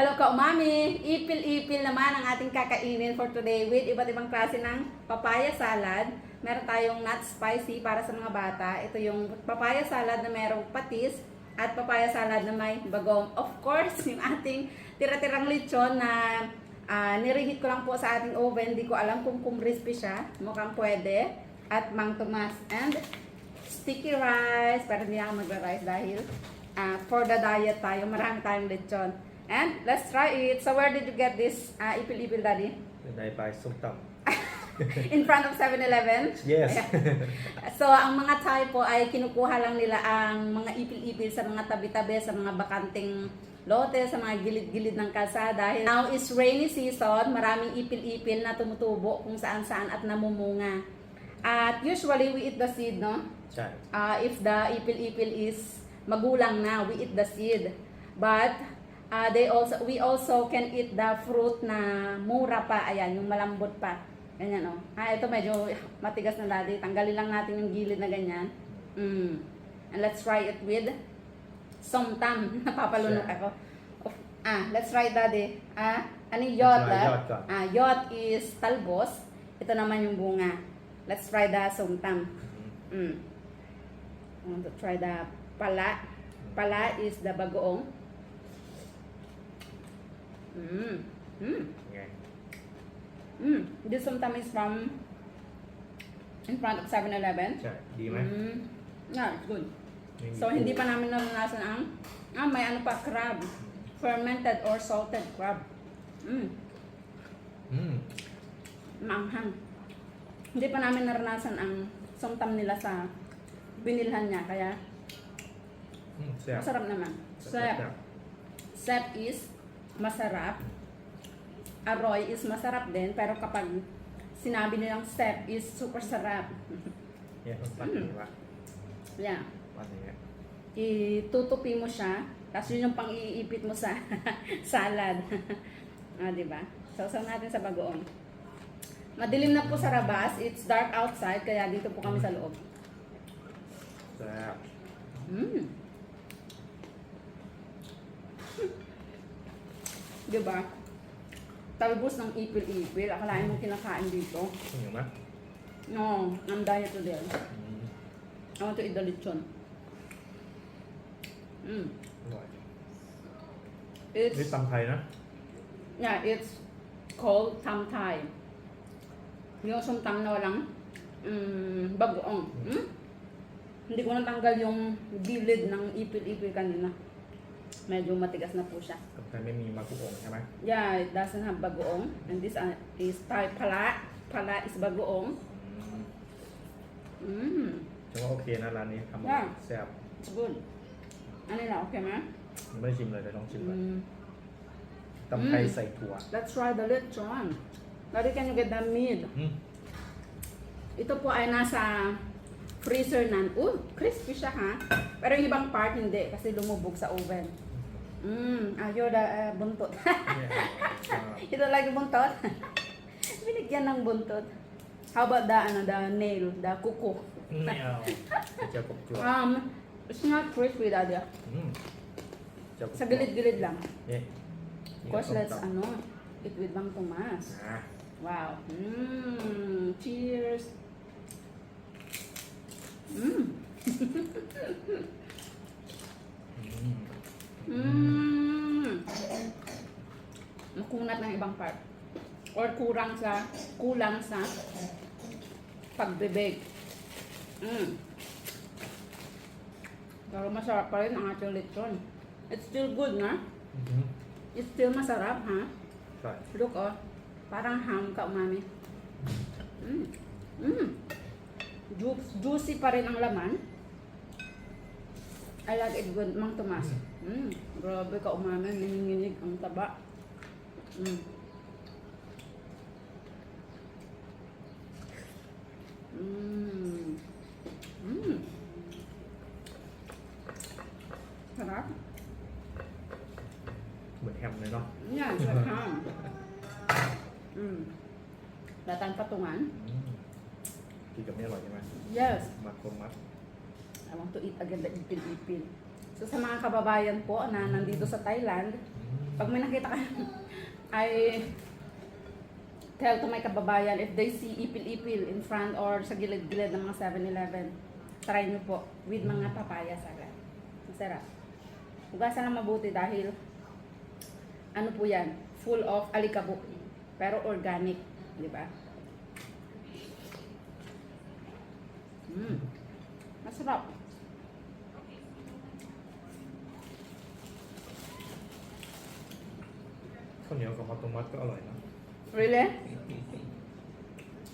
Hello ka umami! Ipil-ipil naman ang ating kakainin for today with iba't ibang klase ng papaya salad. Meron tayong not spicy para sa mga bata. Ito yung papaya salad na merong patis at papaya salad na may bagong. Of course, yung ating tira-tirang lechon na ah, nirehit ko lang po sa ating oven. Di ko alam kung crispy siya. Mukhang pwede. At mang tomas and sticky rice. Pero hindi ako magra-rice dahil ah, for the diet tayo. Marami tayong lechon. And let's try it. So where did you get this uh, ipil-ipil, Daddy? When I buy sumtam. In front of 7-Eleven? Yes. so, ang mga Thai po ay kinukuha lang nila ang mga ipil-ipil sa mga tabi-tabi, sa mga bakanting lote, sa mga gilid-gilid ng kalsada. Now is rainy season, maraming ipil-ipil na tumutubo kung saan-saan at namumunga. At usually, we eat the seed, no? Uh, if the ipil-ipil is magulang na, we eat the seed. But uh, they also we also can eat the fruit na mura pa, ayan, yung malambot pa. Ganyan oh. Ah, ito medyo matigas na daddy. Tanggalin lang natin yung gilid na ganyan. Mm. And let's try it with somtam. Napapalunok Sure. ako. Of- Ah, let's try daddy. Ah, ano yung yot? Try ah? Ah, yot is talbos. Ito naman yung bunga. Let's try the somtam. Mm. I want to try the pala. Pala is the bagoong. Mm. Mm. Yeah. Mm. mm. This sometime is from in front of 7-Eleven. Sure. Di man? Mm. Yeah, it's good. Maybe so, hindi pa namin naranasan ang ah, may ano pa, crab. Mm. Fermented or salted crab. Mm. Mm. Maanghang. Hindi pa namin naranasan ang somtam nila sa binilhan niya. Kaya, mm, masarap naman. Sep. Sep is masarap. Aroy is masarap din, pero kapag sinabi nilang step is super sarap. Mm. yeah, patiwa. Yeah. Patiwa. Itutupi mo siya, tapos yun yung pang-iipit mo sa salad. ah, di ba? Sausaw natin sa bagoong. Madilim na po sa rabas. It's dark outside, kaya dito po kami sa loob. Sarap. Mmm. บ Mm. Diba? Talbos ng ipil-ipil. Akalain mo kinakain dito. เหนียวไหม No, I'm diet today. อืม I want to eat the lechon. Mm. อร่อย It's, นี่ตำไทยนะ yeah, it's called tam thai. Yung sumtang na walang mm, bagoong. Mm? Hindi ko natanggal yung gilid ng ipil-ipil kanina. Medyo matigas na po siya. ตำไทยไม่มีมากุโองใช่ไหม Yeah, it doesn't have bagoong. And this uh, is Thai pala. Pala is bagoong. อืม Mm, ฉันว่าโอเคนะร้านนี้ทำ Yeah. แซ่บ it's good. Ano na, okay ma? ยังไม่ได้ชิมเลยเดี๋ยวลองชิมก่อน Mm, ตำไทย อืม ใส่ถั่ว let's try the lechon. Daddy, can you get the meat? อืม Ito po ay nasa freezer nan. Uh, crispy siya ha. Pero yung ibang part hindi kasi lumubog sa oven. Mm, ah, you're the uh, ah, ah, buntot. yeah. Ito lagi buntot. Binigyan ng buntot. How about the, ano, the nail, the kuko? Nail. um, it's not crispy, daddy. Mm. Sa gilid-gilid lang. Yeah. Of course, let's, ano, eat with Bang Tomas. Ah. Wow. Mm, cheers. Mm. mm. angat ng ibang part. Or kurang sa, kulang sa pagbibig. Mm. Pero masarap pa rin ang ating lechon. It's still good, na? Mm-hmm. It's still masarap, ha? Huh? Look, oh. Parang ham ka, umami. Mm. Mm. Ju juicy pa rin ang laman. I like it good, Mang Tomas. Mm. mm. Grabe ka, umami. Nanginginig ang taba. Mmm. Mmm. Mmm. Sarap. เหมือนแฮมเลยเนาะ Yan, sarap ham. Mmm. Datang patungan. อืมกินกับนี่อร่อยใช่ไหม Yes. มัดกลมมัด I want to eat again the ipil-ipil. So sa mga kababayan po na nandito sa Thailand, pag may nakita ka, ay tell to my kababayan if they see ipil-ipil in front or sa gilid-gilid ng mga 7-Eleven, try nyo po with mga papaya salad. Masarap. Hugasan lang mabuti dahil ano po yan, full of alikabok. Pero organic, di ba? Mm. Masarap. ข้าวเหนียวกับข้าวต้มมัดก็อร่อยนะ Really?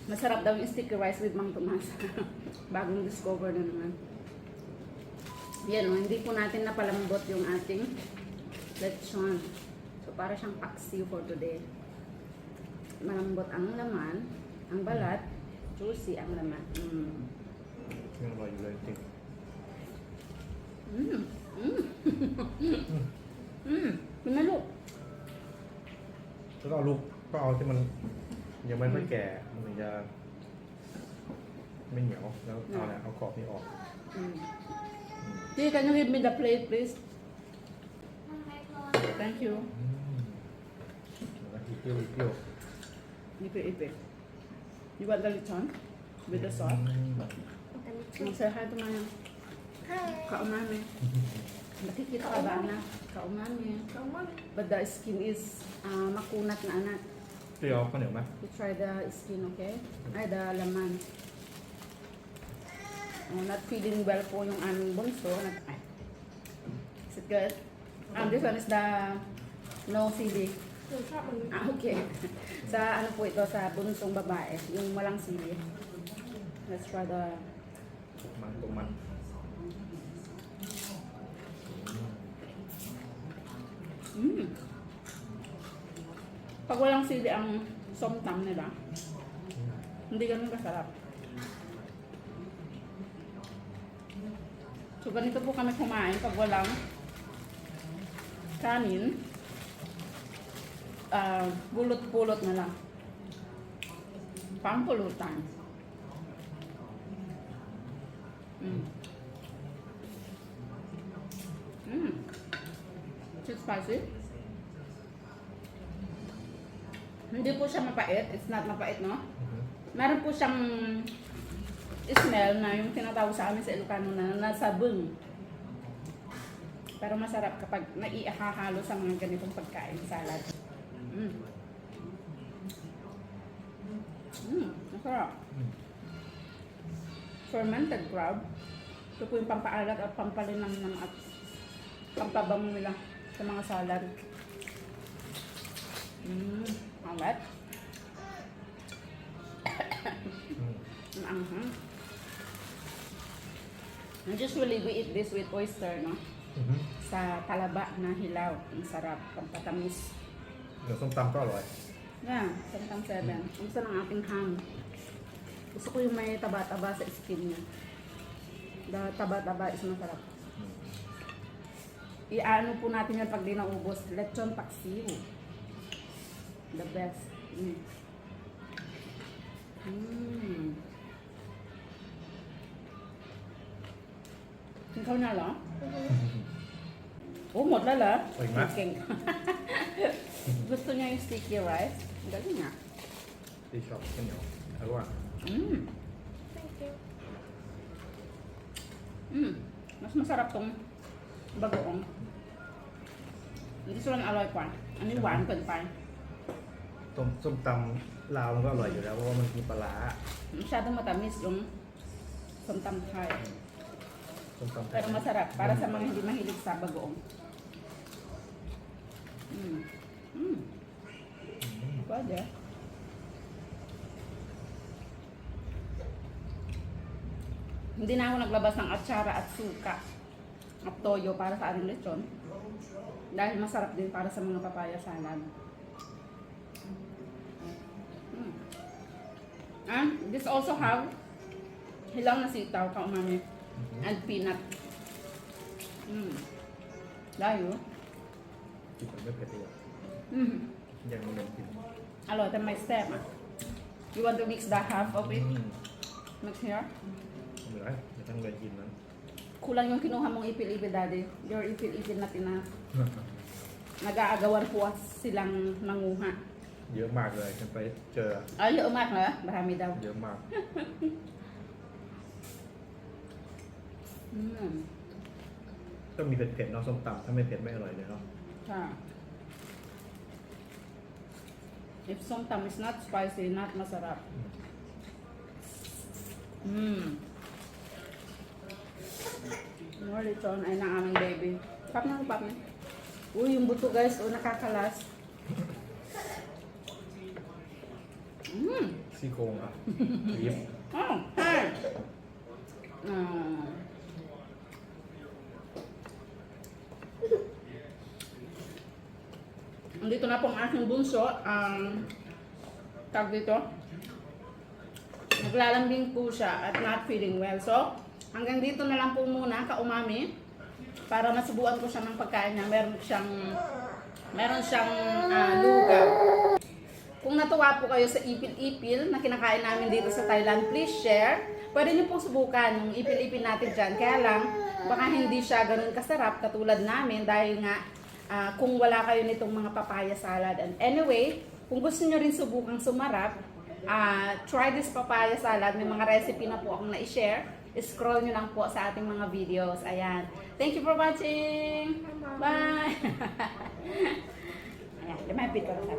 Masarap daw yung sticky rice with Mang Tomas. Bagong discover na naman. Yan o, hindi po natin napalambot yung ating lechon. So, para siyang paksiw for today. Malambot ang laman, ang balat, juicy ang laman. Mm. ยังอร่อยอยู่เลยจริง Mm. Mm. mm. Pinalok. แล้วก็เอาลูกก็เอาที่มันยังไม่ค่อยแก่ มันถึงจะไม่เหนียว แล้วเอาเนี่ยเอากรอบนี้ออก Mm. Tea, can you give me the plate, please? Thank you. อืมแล้วก็อีกเปรี้ยวอีกเปรี้ยว Ipe, ipe. You want the lechon? With the sauce? อืม Mag say hi to my kaumami. Nakikita ka ba na? Kaumami. Kaumami. But the skin is uh, makunat na anak. Kaya ako niyo, ma? You try the skin, okay? Ay, the laman. Oh, not feeling well po yung aming bunso. Not, ay. Is it good? Um, this one is the no CD. Ah, okay. sa ano po ito, sa bunsong babae. Yung walang CD. Let's try the... Tukman, tukman. Mm. Pag walang sili ang somtam nila, hindi ganun kasarap. So ganito po kami kumain pag walang kanin. ah, bulot-bulot na lang. Pampulutan. Mm. Is it spicy? Hindi po siya mapait. It's not mapait, no? Mhm. Meron po siyang smell na yung tinatawag sa amin sa Ilocano na nasa bung. Pero masarap kapag naiahahalo sa mga ganitong pagkain, salad. Mm. Mm, masarap. Mm. Fermented crab. Ito po yung pampaalat at pampalinamnam at pampabango nila sa mga salad. Mmm, angat. mm. uh -huh. And usually we eat this with oyster, no? Mm-hmm. Sa talaba na hilaw. Ang sarap, pampatamis. Sometimes I like. Yeah, sometimes seven. Mm. Gusto ng ating ham. Gusto ko yung may taba-taba sa skin niya. The taba-taba is masarap. Iano po natin yan pag di naubos. Lechon paksiw. The best. Mm. Mm. Ikaw na lang? Oo, oh, modla lang. Okay, ma. Gusto niya yung sticky rice? Galing nga. Di shop ko niyo. Awa. Mm. Thank you. Mm. Mas masarap tong แล้วว่า Mm. Mm. Mas masarap tong bagoong. This one อร่อยกว่า อันนี้หวานเกินไปต้มส้มตำลาวมันก็อร่อยอยู่แล้วเพราะว่ามันมีปลาร้า Masyadong matamis yung somtam Thai. ส้มตำไทย Pero masarap para sa mga hindi mahilig sa bagoong. Mm. Mm. อืม Pwede. Hindi na ako naglabas ng atsara at suka at toyo para sa ating lechon. Dahil masarap din para sa mga papaya salad. Mm. And this also have hilaw na sitaw, kaumami, Mhm. and peanut. Mm. Layo. กินแบบไม่เผ็ดเลย Mm. ยังไม่ยังกิน Alo, then my step. ah. You want to mix the half of it? อืม Mix here? ไม่เป็นไรเดี๋ยวทั้งเลยกินนั้น Kulang yung kinuha mong ipil-ipil, daddy. Your ipil-ipil natin na nag-aagawan po silang manguha. เยอะมากเลยฉันไปเจอ Ay, iyong umak na. Marami daw. เยอะมาก Mm. ต้องมีเผ็ดๆเนาะส้มตำถ้าไม่เผ็ดไม่อร่อยเลยเนาะ Ah. If somtam is not spicy, not masarap. Mm. No, lechon ay ng aming baby. Pap na, pap na. Uy, yung buto guys, oh, nakakalas. Mmm. Siko nga. Ah. Yep. Oh, hey. Ah. Andito na pong aking bunso. Ang um, tag dito. Naglalambing po siya at not feeling well. So, hanggang dito na lang po muna, kaumami. Para masubuan ko siya ng pagkain niya. Meron siyang meron siyang ah, lugaw. Kung natuwa po kayo sa ipil-ipil na kinakain namin dito sa Thailand, please share. Pwede niyo pong subukan yung ipil-ipil natin dyan. Kaya lang, baka hindi siya ganun kasarap katulad namin dahil nga ah, kung wala kayo nitong mga papaya salad. And anyway, kung gusto niyo rin subukang sumarap, ah, try this papaya salad. May mga recipe na po akong na-share. Scroll nyo lang po sa ating mga videos. Ayan. Thank you for watching. Bye! Ayan, lumapit ko lang sa